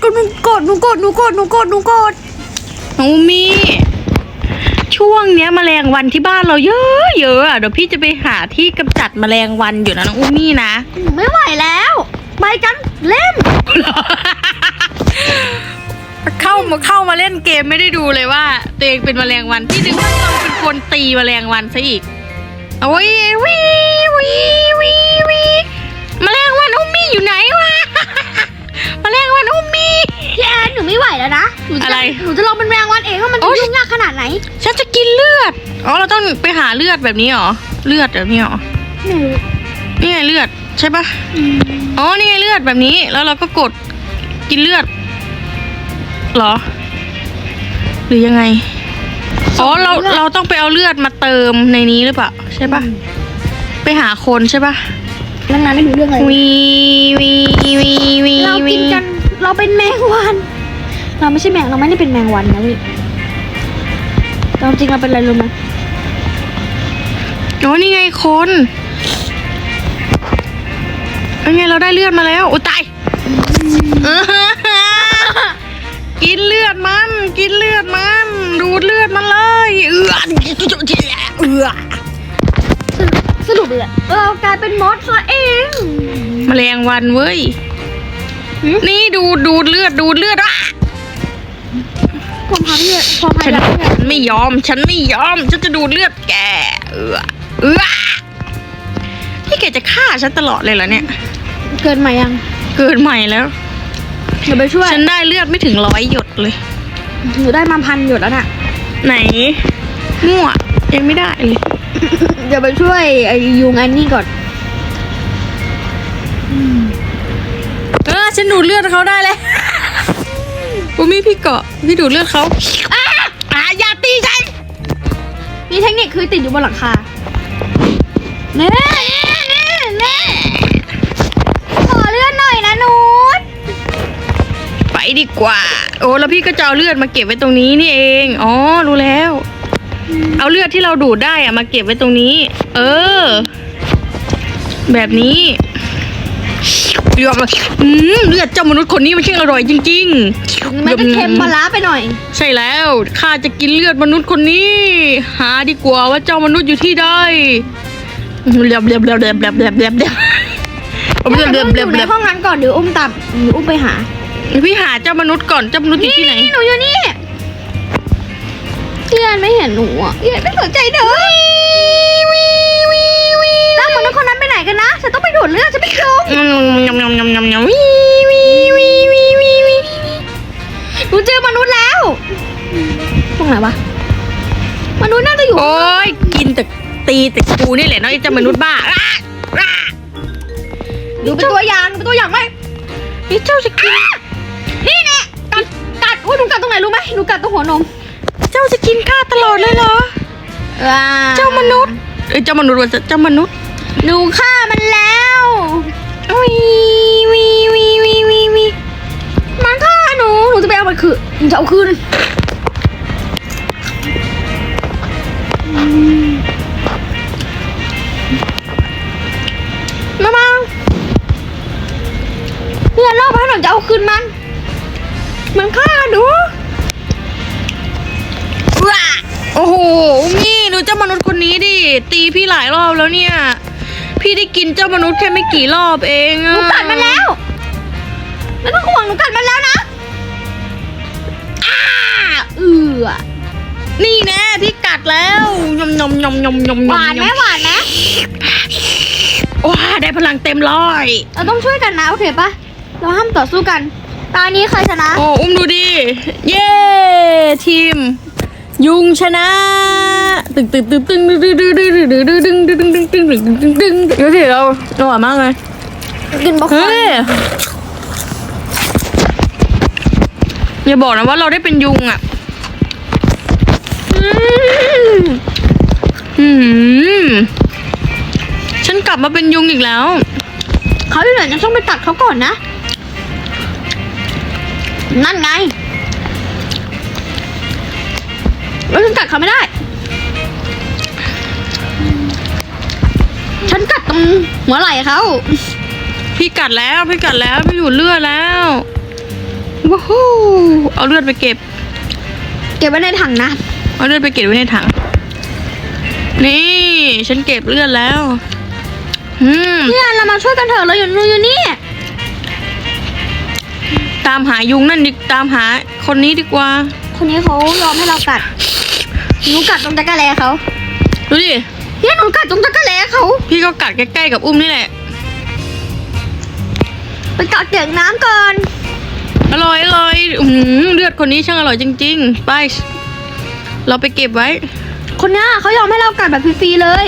หนูกดหนูกดหนูกดหนูกดหนูกดน้องอุมี ช่วงเนี้ยแมลงวันที่บ้านเราเยอะเยอะอะเดี๋ยวพี่จะไปหาที่กำจัดแมลงวันอยู่นะน้องอุมี่นะ หนูไม่ไหวแล้ว ไปกันเล่น เข้ามาเข้ามาเล่นเกมไม่ได้ดูเลยว่าตัวเองเป็นแมลงวันที่นึกว่าเราเป็นคนตีแมลงวันซะอีกโอ้ยวิวิวิวิแมลงวันอุมี่อยู่ไหน พี่แอนหนูไม่ไหวแล้วนะหนูจอะไรหนูจะลองเป็นแมงวันเองว่ามันโอ๊จะย ยุ่งยากขนาดไหนฉันจะกินเลือด อ๋อ เราต้องไปหาเลือดแบบนี้เหรอ เลือดแบบนี้เหรอ หนูนี่ไงเลือดใช่ปะอ๋อ นี่ไงเลือดแบบนี้ แล้วเราก็กดกินเลือด เหรอ หรือยังไง อ๋อ เรา เราต้องไปเอาเลือดมาเติมในนี้หรือเปล่าใช่ปะไปหาคนใช่ปะเรื่องนั้นไม่รู้เรื่องอะไรวีวีวีวีเรากินกัน เราเป็นแมงวัน เราไม่ใช่แมงเราไม่ได้เป็นแมงวันนะวิเราจริงเราเป็นอะไรรู้ไหมอ๋อนี่ไงคนเป็นไงเราได้เลือดมาแล้วอุ้ยตายกินเลือดมัน กินเลือดมัน ดูดเลือดมันเลยเอือเอือสรุปเลยเรากลายเป็นมดซะเอง แมลงวันเว้ย นี่ดูดดูดเลือดดูดเลือดอะความพาเลือดความพาฉันยาเลือดฉันไม่ยอม ฉันไม่ยอม ฉันจะดูดเลือดแก เอือเอือพี่แกจะฆ่าฉันตลอดเลยเหรอเนี่ย เกินมายังเกิดใหม่แล้ว เดี๋ยวไปช่วย ฉันได้เลือดไม่ถึงร้อยหยดเลย หนูได้มาพันหยดแล้วน่ะ ไหน มั่วยังไม่ได้เลย เดี๋ยวไปช่วยไอ้ยุงอันนี้ก่อน ดูดเลือดเขาได้เลยอุมีพี่เกาะพี่ดูดเลือดเขาอ่าอ่าอย่าตีฉัน มีเทคนิคคือติดอยู่บนหลังคาเน่เน่เน่เน่ขอเลื่อนหน่อยนะนูนไปดีกว่า โอ้แล้วพี่ก็จะเอาเลือดมาเก็บไว้ตรงนี้นี่เอง อ๋อรู้แล้ว เอาเลือดที่เราดูดได้อะมาเก็บไว้ตรงนี้ เออ แบบนี้ เลือดมาอืมเลือดเจ้ามนุษย์คนนี้มันช่างอร่อยจริงๆมันจะเค็มปลาร้าไปหน่อย ใช่แล้วข้าจะกินเลือดมนุษย์คนนี้ หาดีกว่าว่าเจ้ามนุษย์อยู่ที่ใดเรียบเรียบเรียบเรียบเรียบเรียบเรียบเรียบเดี๋ยวเรียบหนูเรียบอยู่เรีในยบห้องนั้นก่อนเดี๋ยวอุ้มตับหนูอุ้มไปหาพี่หาเจ้ามนุษย์ก่อนเจ้ามนุษย์อยู่ที่ไหนหนูอยู่นี่พี่แอนไม่เห็นหนูอะพี่แอนไม่สนใจเด้อ ฉันต้องไปดูดเลือดฉันไม่ยุ่งยำยำยำยำยำวิวิวิวิวิวิหนูเจอมนุษย์แล้ว ตรงไหนวะ มนุษย์น่าจะอยู่ โอ้ยกินแต่ตีแต่กูนี่แหละเนาะไอ้เจ้ามนุษย์บ้าอะอะดูเป็นตัวอย่างดูเป็นตัวอย่างไหมไอ้เจ้าจะกินนี่แน่กัดกัดอุ้ยหนูกัดตรงไหนรู้ไหมหนูกัดตรงหัวนม เจ้าจะกินข้าตลอดเลยเหรอเจ้ามนุษย์เอ้ยเจ้ามนุษย์ว่าจะเจ้ามนุษย์หนูฆ่ามันแล้ว วิวิวิวิวิวิมันฆ่าหนูหนูจะไปเอามันคืนหนูจะเอาคืนมามาเพื่อนเล่ามาให้หน่อยจะเอาคืนมัน มันฆ่าหนูว้าโอ้โห นี่ดูเจ้ามนุษย์คนนี้ดิ ตีพี่หลายรอบแล้วเนี่ย พี่ได้กินเจ้ามนุษย์แค่ไม่กี่รอบเองหอะนูกัดมันแล้วไม่ต้องห่วงหนูกัดมันแล้วนะอ้าเอือนี่แน่พี่กัดแล้วยำยำยำยำยำหวานไหมหวานไหมว้าได้พลังเต็มร้อยเราต้องช่วยกันนะโอเคปะเราห้ามต่อสู้กัน ตานี้ใครชนะ โอ้อุ้มดูดิ เย้ทีม ยุงชนะตึงตึงตึงตึงตึงตึงตึงตึงตึงตึงตึงตึงตึงตึงตึงตึงตึงตึงเดี๋ยวสิเราอร่อยมากเลยกินบล็อกคอเฮ้นยอย่าบอกนะว่าเราได้เป็นยุงอะอืมฉันกลับมาเป็นยุงอีกแล้วเขาอยู่ไหนจะต้องไปตัดเขาก่อนนะ นั่นไง แล้วฉันกัดเขาไม่ได้ ฉันกัดตรงหัวไหล่เขาพี่กัดแล้วพี่กัดแล้วพี่ดูดเลือดแล้วว้าวเอาเลือดไปเก็บ เก็บไว้ในถังนะเอาเลือดไปเก็บไว้ในถัง นี่ ฉันเก็บเลือดแล้วอืมเพื่อนเรามาช่วยกันเถอะเราอยู่นู่นอยู่นี่ตามหายุงนั่นดิตามหาคนนี้ดีกว่า คนนี้เขายอมให้เรากัด หนูกัดตรงตะกร้าแลเขาดูดิเพี่หนูกัดตรงตะกร้าแลเขาพี่ก็กัดใกล้ๆกับอุ้มนี่แหละ ไปกัดเก็บน้ำก่อน อร่อยอร่อยอือหือเลือดคนนี้ช่างอร่อยจริง ๆ ไป เราไปเก็บไว้ คนเนี้ยเขายอมให้เรากัดแบบฟรีๆเลย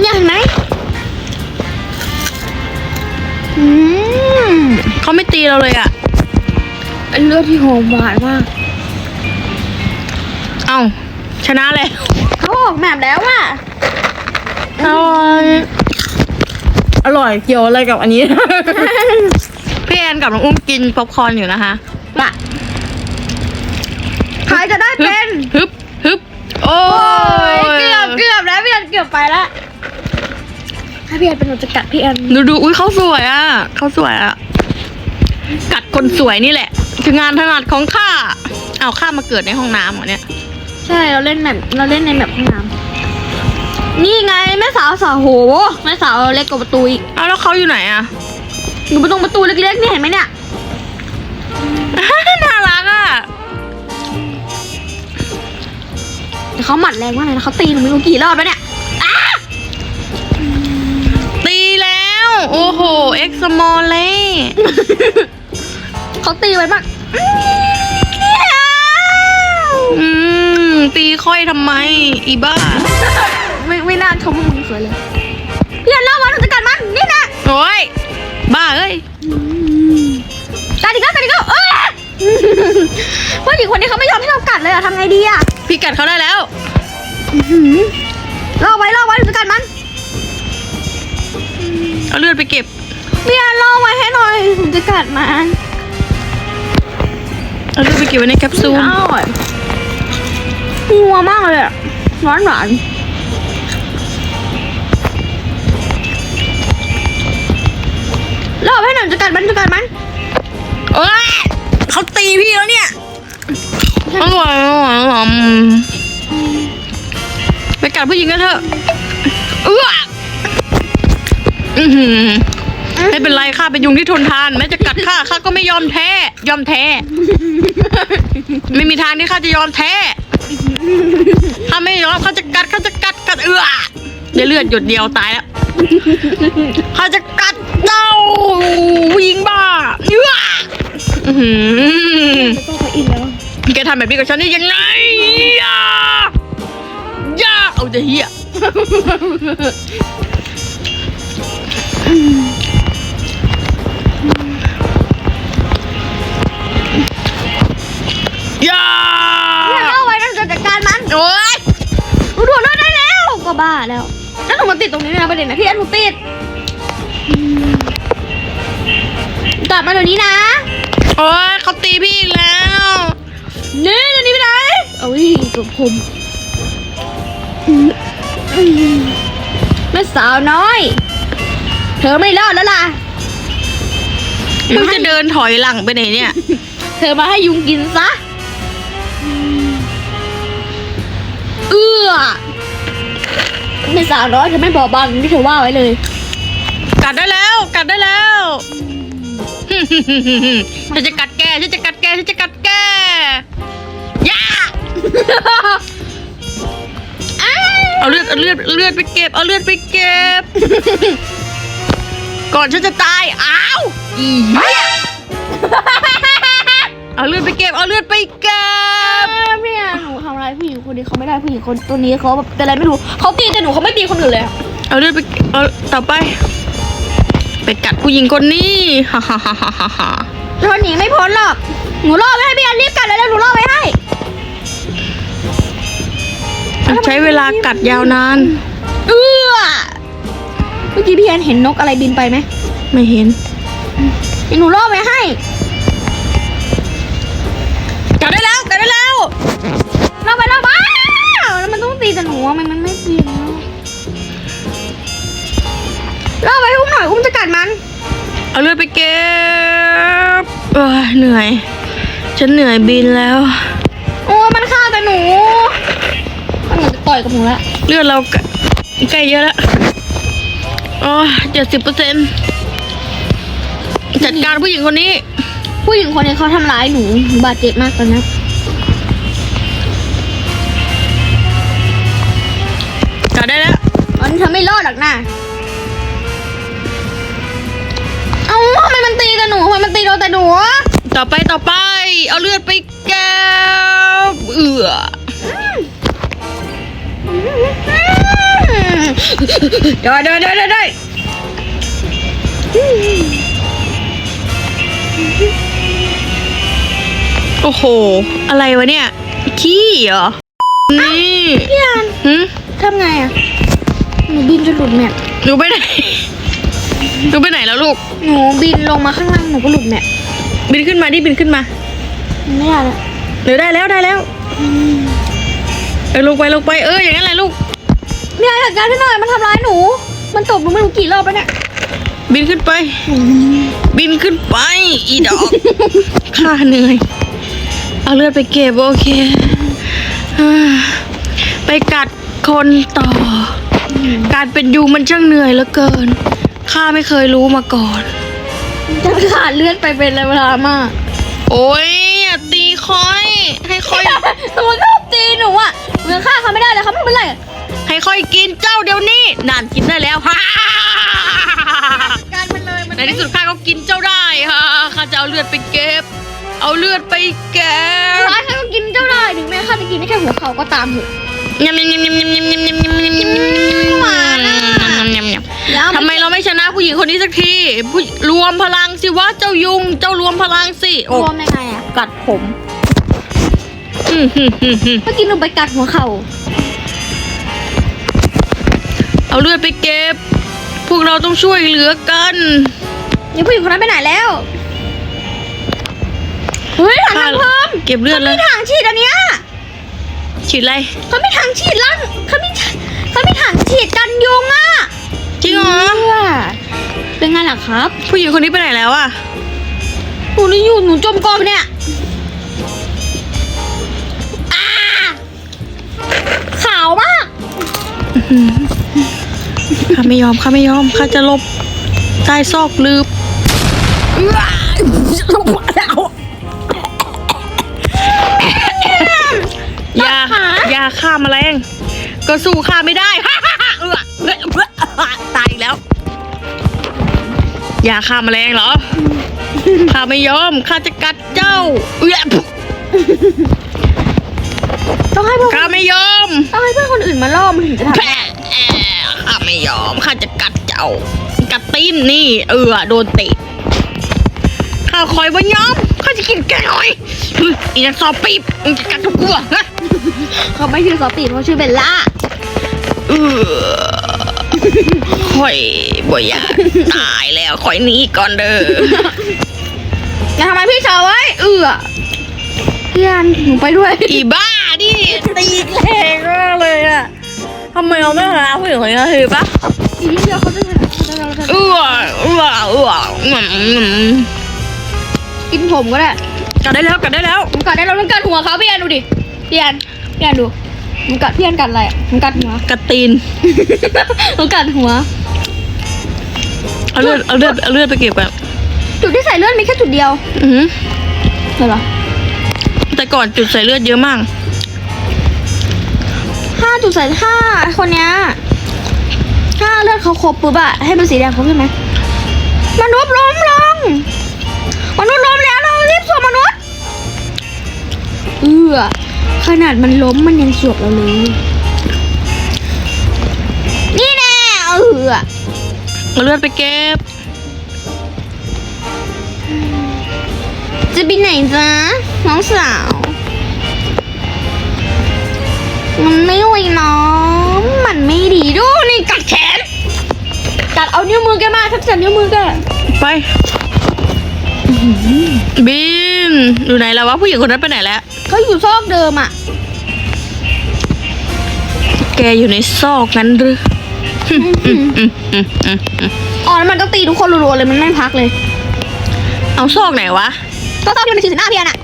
เนี่ยเห็นไหมอืมเขาไม่ตีเราเลยอะ่ะ เป็นเลือดที่หอมหวานมาก เอ้าชนะเลยเขาออกแบบแล้วอะอร่อยอร่อยเกี่ยวอะไรกับอันนี้ พี่แอนกับน้องอุ้มกินป๊อปคอร์นอยู่นะคะปะใครจะได้เป็น ฮึบฮึบโอ้โอ้ยยเกือบเกือบแล้วพี่แอนเกือบไปแล้วถ้าพี่แอนเป็นหนูจะกัดพี่แอนดูดูอุ้ยเขาสวยอะเขาสวยอะ กัดคนสวยนี่แหละคืองานถนัดของข้าเอาข้ามาเกิดในห้องน้ำเหรอเนี่ย ใช่เราเล่นแบบเราเล่นในแบบห้องน้ำนี่ไงแม่สาวสาวโหแม่สาวเล็กกว่าประตูอีกเอาแล้วเขาอยู่ไหนอะอยู่ตรงประตูเล็กๆนี่เห็นไหมเนี่ย น่ารักอะแต่เขาหมัดแรงมากเลยนะเขาตีหนูไม่รู้กี่รอบแล้วเนี่ยอ้าตีแล้ว โอ้โห เอ็กซ์มอลเล่เขาตีไว้มากอืม ตีค่อยทำไม อีบ้า ไม่ไม่น่าชมว่ามึงสวยเลยพี่อันเล่าว่าหนูจะกัดมันนี่นะโอ้ย บ้าเอ้ยกัดอีกแล้วกัดอีกแล้วเอ้ยผู้หญิงคนนี้เขาไม่ยอมให้เรากัดเลยอะทำไงดีอะพี่กัดเขาได้แล้วอื้อหือล่อไว้ล่อไว้หนูจะกัดมัน เอาเลือดไปเก็บพี่อันล่อไว้ให้หน่อยหนูจะกัดมัน เอาเลือดไปเก็บไว้ในแคปซูลอร่อย นัวมากเลยอะหวานหวานล่อไว้ให้หน่อยจะกัดมันจะกัดมันเอ้ยเขาตีพี่แล้วเนี่ยอร่อยอร่อยอร่อยอืมไปกัดผู้หญิงกันเถอะเอื้ออือหือไม่เป็นไรข้าเป็นยุงที่ทนทานแม้จะกัดข้าข้าก็ไม่ยอมแพ้ยอมแท้ ไม่มีทางที่ข้าจะยอมแพ้ ข้าไม่ยอมเขาจะกัดเขาจะกัดกัดเอือเดี๋ยวเลือดหยดเดียวตายแล้วเขาจะกัดเจ้าผู้หญิงบ้าเอือหือจะต้องขออินแล้วแกทำแบบนี้กับฉันได้ยังไงอย่าย่าเอาจะเฮีย โอ๊ยหนูดูดเลือดได้แล้ว ก็บ้าแล้ว แล้วหนูมาติดตรงนี้ด้วยนะประเด็นนะพี่แอนหนูติดกลับมาเดี๋ยวนี้นะ โอ๊ยเขาตีพี่อีกแล้ว นี่เดี๋ยวนี้ไปไหนเอ้ยกับผมแม่สาวน้อย เธอไม่รอดแล้วล่ะ มึงจะเดินถอยหลังไปไหนเนี่ย เธอมาให้ยุงกินซะ เอื้อแม่สาวน้อยเธอไม่บอบางที่เธอว่าไว้เลย กัดได้แล้ว กัดได้แล้วฉันจะกัดแกฉันจะกัดแกฉันจะกัดแกย่าเอาเลือดเอาเลือดเอาเลือดไปเก็บ เอาเลือดไปเก็บ ก่อนฉันจะตาย อ้าวอีเหี้ยเอาเลือดไปเก็บ เอาเลือดไปเก็บพี่อะหนู ทำอะไรผู้หญิงคนนี้เขาไม่ได้ผู้หญิงคนตัวนี้เขาแบบเป็นอะไรไม่รู้เขาตีแต่หนูเขาไม่ตีคนอื่นเลยอะเอาเลือดไปเก็บเอาต่อไป ไปกัดผู้หญิงคนนี้ฮ่าฮ่าฮ่าฮ่าฮ่าฮ่าเธอหนีไม่พ้นหรอกหนูล่อไว้ให้พี่อันรีบกัดเลยแล้วหนูล่อไว้ให้ใช้เวลากัดยาวนาน เอื้อเมื่อกี้พี่แอนเห็นนกอะไรบินไปไหมไม่เห็นเดี๋ยวหนูล่อไว้ให้ มันต้องตีแต่หนูอะมันมันไม่ตีแล้วล่อไว้ให้อุ้มหน่อยอุ้มจะกัดมัน เอาเลือดไปเก็บเหนื่อย ฉันเหนื่อยบินแล้ว โอ้ยมันฆ่าแต่หนู มันเหมือนจะต่อยกับหนูแล้วเลือดเราใกล้ใกล้เยอะแล้วอ๋อเจ็ดสิบเปอร์เซ็นจัดการผู้หญิงคนนี้ ผู้หญิงคนนี้เขาทำร้ายหนูหนูบาดเจ็บมากตอนนี้ เธอไม่รอดหรอกนะเอ้าทำไมมันตีแต่หนูทำไมมันตีโดนแต่หนูอะต่อไปต่อไป เอาเลือดไปแก้วเอือได้ได้ได้ได้ได้โอ้โห อะไรวะเนี่ยขี้เหรอ นี่พี่อันหืมทำไงอะ หนูบินจนหลุดแมปหนูไปไหน หนูไปไหนแล้วลูก หนูบินลงมาข้างล่างหนูก็หลุดแมปบินขึ้นมาดิบินขึ้นมาไม่ได้แล้วเดี๋ยวได้แล้วได้แล้วเออลงไปลงไปเอออย่างนั้นแหละลูกพี่อันจัดการให้หน่อยมันทำร้ายหนู มันตบหนูไม่รู้กี่รอบแล้วเนี่ยบินขึ้นไป บินขึ้นไป อีดอกข้าเหนื่อย เอาเลือดไปเก็บโอเคอ่าไปกัดคนต่อ การเป็นยูมันช่างเหนื่อยเหลือเกิน ข้าไม่เคยรู้มาก่อนจะขาดเลือดไปเป็นเวลามาก โอ้ยอย่าตีคอย ให้คอยหนูชอบตีหนูอะหนูยังฆ่าเขาไม่ได้เลยเขาไม่เป็นไรให้คอยกินเจ้าเดี๋ยวนี้นานกินได้แล้วฮ่าการมันเลยมันในที่สุดข้าก็กินเจ้าได้ฮ่าข้าจะเอาเลือดไปเก็บ เอาเลือดไปเก็บร้ายใครก็กินเจ้าได้ถึงแม้ข้าจะกินได้แค่หัวเขาก็ตามเถอะ ยำยำยำยำยำยำยำยำยำยำยำยำหวานอะยำยำแล้วทำไมเราไม่ชนะผู้หญิงคนนี้สักทีผู้รวมพลังสิวะเจ้ายุงเจ้ารวมพลังสิรโอ้วมยังไงอะกัดผมอืมฮึ่มฮึ่มฮึ่มเมื่อกี้หนูไปกัดหัวเขาเอาเลือดไปเก็บพวกเราต้องช่วยเหลือกันนี่ผู้หญิงคนนั้นไปไหนแล้วเฮ้ยถังน้ำเพิ่มเก็บเลือดเขาแล้วมีถังฉีดอันเนี้ย ฉีดอะไรเขามีถังฉีดลั่นเขามีเขามีถังฉีดกันยุงอะจริงเหรอเพื่อเป็นไงล่ะครับ ผู้หญิงคนนี้ไปไหนแล้วอะหนูนี่อยู่หนูจมกองเนี่ยอ่าขาวมากข้าไม่ยอมข้าไม่ยอมข้าจะหลบใต้ซอกลืบายาฆ่าแมลงก็สู้ข้าไม่ได้เอื้อตายอีกแล้ว ยาฆ่าแมลงเหรอข้าไม่ยอมข้าจะกัดเจ้าเอื้อต้องให้เพื่อนข้าไม่ยอมต้องให้เพื่อนคนอื่นมาล่อมันถึงจะทำแผลข้าไม่ยอมข้าจะกัดเจ้า กัดตีนนี่ เออโดนเตะข้าคอยว่ายอมข้าจะกินแกหน่อยเฮ้ยอีนักสอบปีบมึงจะกัดทุกกูอะฮะ เขาไม่ชื่อซอปีดเขาชื่อเบลล่าเออคอยบ่อยากตายแล้วคอยหนีก่อนเด้ออย่าทำไมพี่ชาวไว้เอือพี่อันหนูไปด้วย อีบ้าดิตีแรงมากเลยอะทำไมเราไม่หาผู้หญิงคนนี้คือปะอีกนิดเดียวเขาจะเขาจะเขาจะเออเออเอออืมกินผมก็ได้กัดได้แล้วกัดได้แล้วผมกัดได้แล้วมันกัดหัวเขาพี่อันดูดิ พี่อันพี่อันดูมันกัดพี่อันกัดอะไรอะมันกัดหัวกัดตีนมันกัดหัว เอาเลือดเอาเลือดเอาเลือดไปเก็บอะจุดที่ใส่เลือดมีแค่จุดเดียวอือหือเหรอเหรอแต่ก่อนจุดใส่เลือดเยอะมากถ้าจุดใส่ถ้าคนเนี้ยถ้าเลือดเขาครบปุ๊บอะให้เป็นสีแดงครบใช่ไหมมนุษย์ล้มลงมนุษย์ล้มแล้วเรารีบสวมมนุษย์ เอือ ขนาดมันล้มมันยังสวบเราเลย นี่แน่เอือเอาเลือดไปเก็บ จะไปไหนจ๊ะน้องสาว มันไม่ไหวน้องมันไม่ดีดูนี่กัดแขน กัดเอานิ้วมือแกมาทับจับนิ้วมือแกไปบินอยู่ไหนแล้ววะผู้หญิงคนนั้นไปไหนแล้ว เขาอยู่ซอกเดิมอะ แกอยู่ในซอกนั้นหรืออืมอืมอืมอืมอืมอ๋อแล้วมันก็ตีทุกคนรัวๆเลยมันไม่พักเลย เอาซอกไหนวะ ก็ตอนที่มันเป็นสีหน้าพี่แอนอะ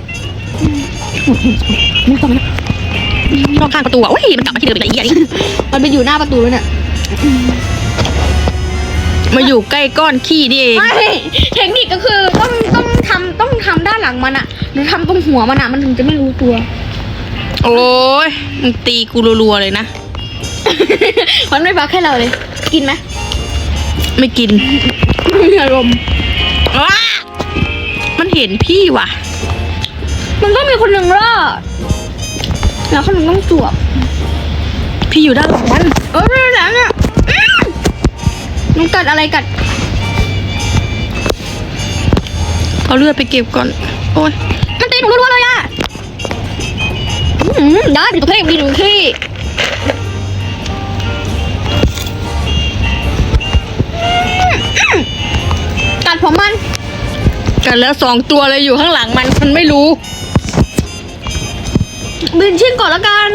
ไม่ต้องนะนอกข้างประตูอะโอ้ยมันกลับมาที่เดิมอีกแล้วไอ้เหี้ยนี่มันไปอยู่หน้าประตูแล้วเนี่ย มาอยู่ใกล้ก้อนขี้นี่เอง ไม่เทคนิคก็คือต้องต้องทำต้องทำด้านหลังมันอะหรือทำตรงหัวมันอะมันถึงจะไม่รู้ตัว โอ้ยมึงตีกูรัวๆเลยนะ มันไม่พักให้เราเลย กินไหมไม่กินไม่มีอารมณ์ว้ามันเห็นพี่ว่ะ มันต้องมีคนหนึ่งรอดแล้วคนหนึ่งต้องจวบพี่อยู่ด้านหลังมัน เออไม่รู้แล้วเนี่ยอื้อน้องกั ดอะไรกัด เอาเลือดไปเก็บก่อน โอ้ย มันตีหนูรัวๆเลยอะได้เป็นตัวเท่ดีหนูที่กัดผมมัน กันแล้วสองตัวเลยอยู่ข้างหลังมันมันไม่รู้ บินชิ่งก่อนละกัน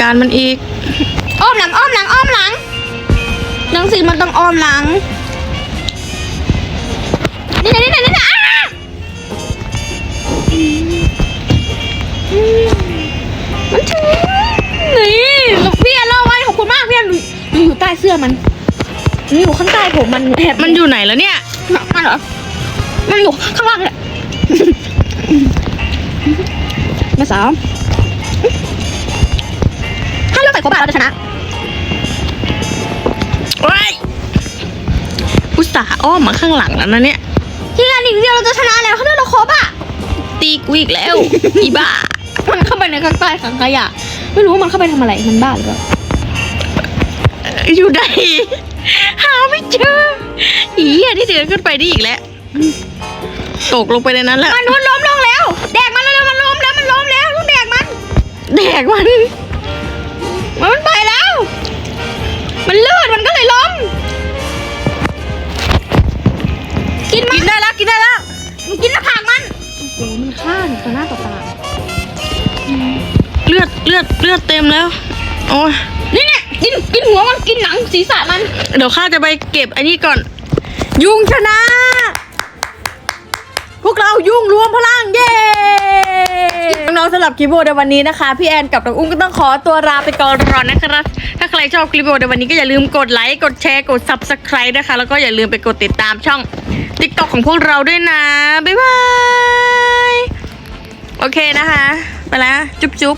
การมันอีก อ้อมหลังอ้อมหลังอ้อมหลังหนังสีมันต้องอ้อมหลัง นี่นะนี่นะนี่นะอ้าอืมมันถึงนี่พี่แอนเล่าไว้ขอบคุณมากพี่แอนหนูหนูอยู่ใต้เสื้อมันหนูอยู่ข้างใต้ผมมันแอบมันอยู่ไหนแล้วเนี่ย มันเหรอ มันอยู่ข้างล่างเลยแม่สาวถ้าเราใส่ครบอะเราจะชนะ โอ้ยอุตส่าห์อ้อมมาข้างหลังแล้วนะเนี่ย ที่งานอีกเดียวเราจะชนะแล้วถ้าเราครบอะ ตีกูอีกแล้ว อีบ้า มันเข้าไปในข้างใต้ขังขยะ ไม่รู้ว่ามันเข้าไปทำอะไร มันบ้าหรือเปล่า อยู่ไหนหาไม่เจอ อีเหี้ยที่เดินขึ้นไปนี่อีกแล้ว ตกลงไปในนั้นแล้ว มันนุนล้มลงแล้ว แดกมันแล้วมันล้มแล้ว มันล้มแล้วต้องแดกมัน แดกมัน มันไปแล้ว มันลื่นมันก็เลยล้ม กินมันกินได้แล้วกินได้แล้วมันกินหน้าผากมันโอ้โหมันฆ่าหนูต่อหน้าต่อตาเลือดเลือดเลือดเต็มแล้ว โอ้ยนี่เนี่ยกินกินหัวมันกินหนังศีรษะมัน เดี๋ยวข้าจะไปเก็บอันนี้ก่อน ยุงชนะ พวกเรายุ่งรวมพลังเย้ น้องๆสำหรับคลิปวิดีโอในวันนี้นะคะ พี่แอนกับน้องอุ้มก็ต้องขอตัวลาไปก่อนรอนะครับ ถ้าใครชอบคลิปวิดีโอในวันนี้ก็อย่าลืมกดไลค์ กดแชร์ กด subscribe นะคะ แล้วก็อย่าลืมไปกดติดตามช่อง TikTok ของพวกเราด้วยนะ บ๊ายบาย โอเคนะคะ ไปแล้วจุ๊บ